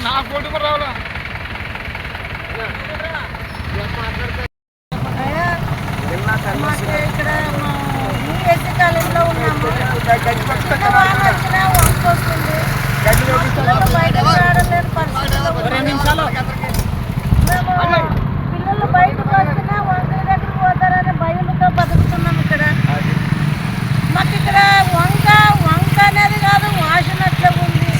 నా కోటి కూడా రావాలా ఇక్కడ ఏసీ కాలంలో ఉన్నాము వాన వచ్చినా వస్తుంది బయటకు రావడం మేము పిల్లలు బయటకు వస్తున్నా వంక దగ్గరికి పోతారనే భయంతో బతుకుతున్నాం ఇక్కడ మాకు ఇక్కడ వంక వంక అనేది కాదు వాసన అట్లా ఉంది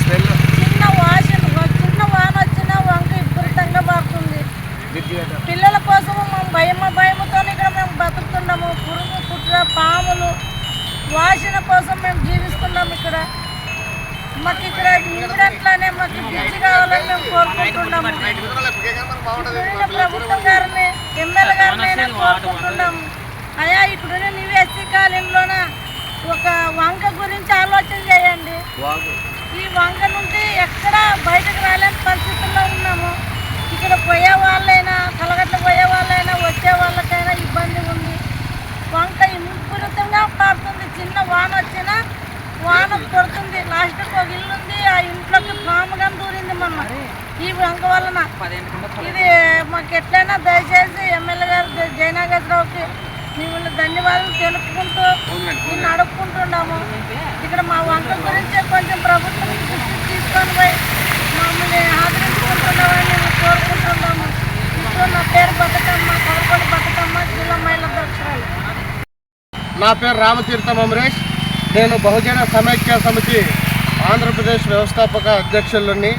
చిన్న వాసన చిన్న వాన వచ్చినా వంక విపరీతంగా పడుతుంది పిల్లల కోసం మేము భయమ భయముతో ఇక్కడ మేము బతుకుతున్నాము. పురుగు కుట్ర పాములు వాసన కోసం మేము జీవిస్తున్నాము ఇక్కడ. మాకు ఇక్కడ ఇమ్మీడియట్లానే మాకు పిచ్చి కావాలని మేము కోరుకుంటున్నాము. ప్రభుత్వం గారిని ఎమ్మెల్యే గారిని కోరుకుంటున్నాము. అయ్యా ఇప్పుడున్న నీవు ఎస్సీ కాలంలోన ఒక వంక గురించి ఆలోచన చేయండి. ఈ వంక నుండి ఎక్కడ బయటకు రాలేని పరిస్థితుల్లో ఉన్నాము. ఇక్కడ పోయే వాళ్ళైనా కలగట్ల పోయే వాళ్ళైనా వచ్చే వాళ్ళకైనా ఇబ్బంది ఉంది. వంక విపరీతంగా పడుతుంది చిన్న వాన వచ్చినా వాన పడుతుంది లాస్ట్కి ఒక ఇల్లు ఉంది. ఆ ఇంట్లోకి పాము కానీ దూరింది మొన్న. ఈ వంక వలన. ఇది మాకు ఎట్లయినా దయచేసి ఎమ్మెల్యే గారు జ- జయనాగేశ్వరరావుకి మిమ్మల్ని ధన్యవాదాలు తెలుపుకుంటూ నేను అడుక్కుంటున్నాము ఇక్కడ మా వంక గురించి కొంచెం ప్రభుత్వం దృష్టికి తీసుకొని పోయి మమ్మల్ని ఆదరించుకుంటున్నామని మేము కోరుకుంటున్నాము ఇప్పుడు నా పేరు బతుకమ్మ కవరపల్లి బతుకమ్మ జిల్లా మహిళా అధ్యక్షురాలు నా పేరు రామతీర్థం అమరేష్. నేను బహుజన సమైక్య సమితి ఆంధ్రప్రదేశ్ వ్యవస్థాపక అధ్యక్షులని.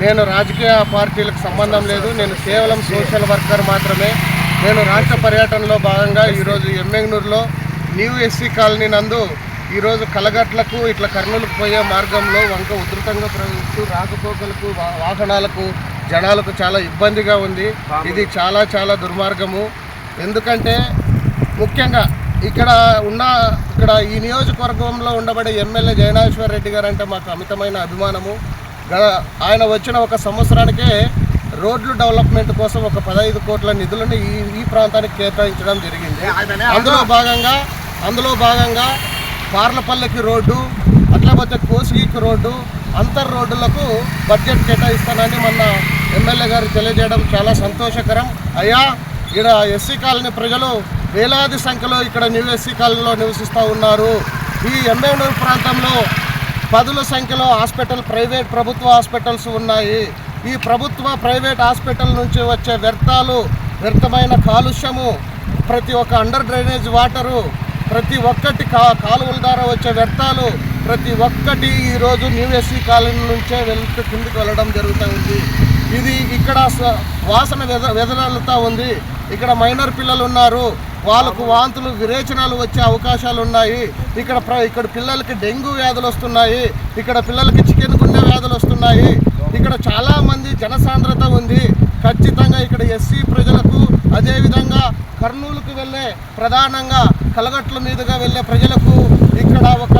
నేను రాజకీయ పార్టీలకు సంబంధం లేదు. నేను కేవలం సోషల్ వర్కర్ మాత్రమే. నేను రాష్ట్ర పర్యటనలో భాగంగా ఈరోజు ఎమ్మెంగనూరులో న్యూ ఎస్సీ కాలనీ నందు ఈరోజు కలగట్లకు ఇట్లా కర్నూలుకు పోయే మార్గంలో వంక ఉధృతంగా ప్రవహిస్తూ రాకపోకలకు వా- వాహనాలకు జనాలకు చాలా ఇబ్బందిగా ఉంది. ఇది చాలా చాలా దుర్మార్గము. ఎందుకంటే ముఖ్యంగా ఇక్కడ ఉన్న ఇక్కడ ఈ నియోజకవర్గంలో ఉండబడే ఎమ్మెల్యే జయనాశ్వర రెడ్డి గారు అంటే మాకు అమితమైన అభిమానము. ఆయన వచ్చిన ఒక సంవత్సరానికే రోడ్లు డెవలప్మెంట్ కోసం ఒక పదహైదు కోట్ల నిధులను ఈ ఈ ప్రాంతానికి కేటాయించడం జరిగింది. అందులో భాగంగా అందులో భాగంగా పార్లపల్లికి రోడ్డు అట్లా పోతే కోసిగికి రోడ్డు అంతర్ రోడ్డులకు బడ్జెట్ కేటాయిస్తానని మొన్న ఎమ్మెల్యే గారు తెలియజేయడం చాలా సంతోషకరం. అయ్యా ఇక్కడ ఎస్సీ కాలనీ ప్రజలు వేలాది సంఖ్యలో ఇక్కడ న్యూఎస్సీ కాలనీలో నివసిస్తూ ఉన్నారు. ఈ ఎంబేనూరు ప్రాంతంలో పదుల సంఖ్యలో హాస్పిటల్ ప్రైవేట్ ప్రభుత్వ హాస్పిటల్స్ ఉన్నాయి. ఈ ప్రభుత్వ ప్రైవేట్ హాస్పిటల్ నుంచి వచ్చే వ్యర్థాలు వ్యర్థమైన కాలుష్యము ప్రతి ఒక్క అండర్ డ్రైనేజ్ వాటరు ప్రతి ఒక్కటి కా కాలువల ద్వారా వచ్చే వ్యర్థాలు ప్రతి ఒక్కటి ఈరోజు న్యూఎస్సీ కాలనీ నుంచే వెళ్తూ కిందికి వెళ్ళడం జరుగుతూ ఉంది. ఇది ఇక్కడ వాసన వెద వెదజల్లుతూ ఉంది. ఇక్కడ మైనర్ పిల్లలు ఉన్నారు. వాళ్ళకు వాంతులు విరేచనాలు వచ్చే అవకాశాలు ఉన్నాయి. ఇక్కడ ప్ర ఇక్కడ పిల్లలకి డెంగ్యూ వ్యాధులు వస్తున్నాయి. ఇక్కడ పిల్లలకి చికెన్ గుండె వ్యాధులు వస్తున్నాయి. ఇక్కడ చాలా మంది జనసాంద్రత ఉంది. ఖచ్చితంగా ఇక్కడ ఎస్సీ ప్రజలకు అదేవిధంగా కర్నూలుకు వెళ్ళే ప్రధానంగా కలగట్ల మీదుగా వెళ్ళే ప్రజలకు ఇక్కడ ఒక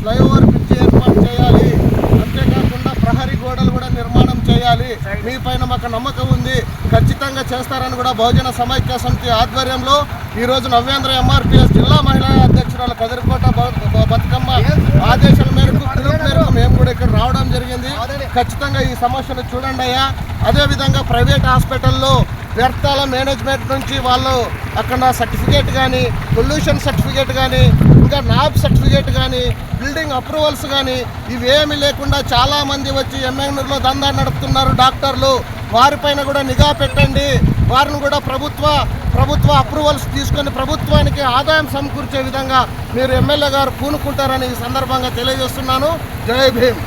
ఫ్లైఓవర్ బ్రిడ్జ్ ఏర్పాటు చేయాలి. చేయాలి. మీ పైన మాకు నమ్మకం ఉంది. ఖచ్చితంగా చేస్తారని కూడా బహుజన సమైక్య సమితి ఆధ్వర్యంలో ఈరోజు నవ్యాంధ్ర ఎంఆర్పిఎస్ జిల్లా మహిళా అధ్యక్షురాలు కదిరికోట బ- బతుకమ్మ ఆదేశాల మేరకు పిలుపు మేరకు మేము కూడా ఇక్కడ రావడం జరిగింది. ఖచ్చితంగా ఈ సమస్యను చూడండి అయ్యా. అదేవిధంగా ప్రైవేట్ హాస్పిటల్లో వ్యర్థాల మేనేజ్మెంట్ నుంచి వాళ్ళు అక్కడ సర్టిఫికేట్ కానీ పొల్యూషన్ సర్టిఫికేట్ కానీ ఇంకా నాబ్ సర్టిఫికేట్ కానీ బిల్డింగ్ అప్రూవల్స్ కానీ ఇవేమి లేకుండా చాలామంది వచ్చి ఎమ్మెల్యేలో దందా నడుపుతున్నారు డాక్టర్లు. వారిపైన కూడా నిఘా పెట్టండి. వారిని కూడా ప్రభుత్వ ప్రభుత్వ అప్రూవల్స్ తీసుకొని ప్రభుత్వానికి ఆదాయం సమకూర్చే విధంగా మీరు ఎమ్మెల్యే గారు పూనుకుంటారని ఈ సందర్భంగా తెలియజేస్తున్నాను. జై భీమ్.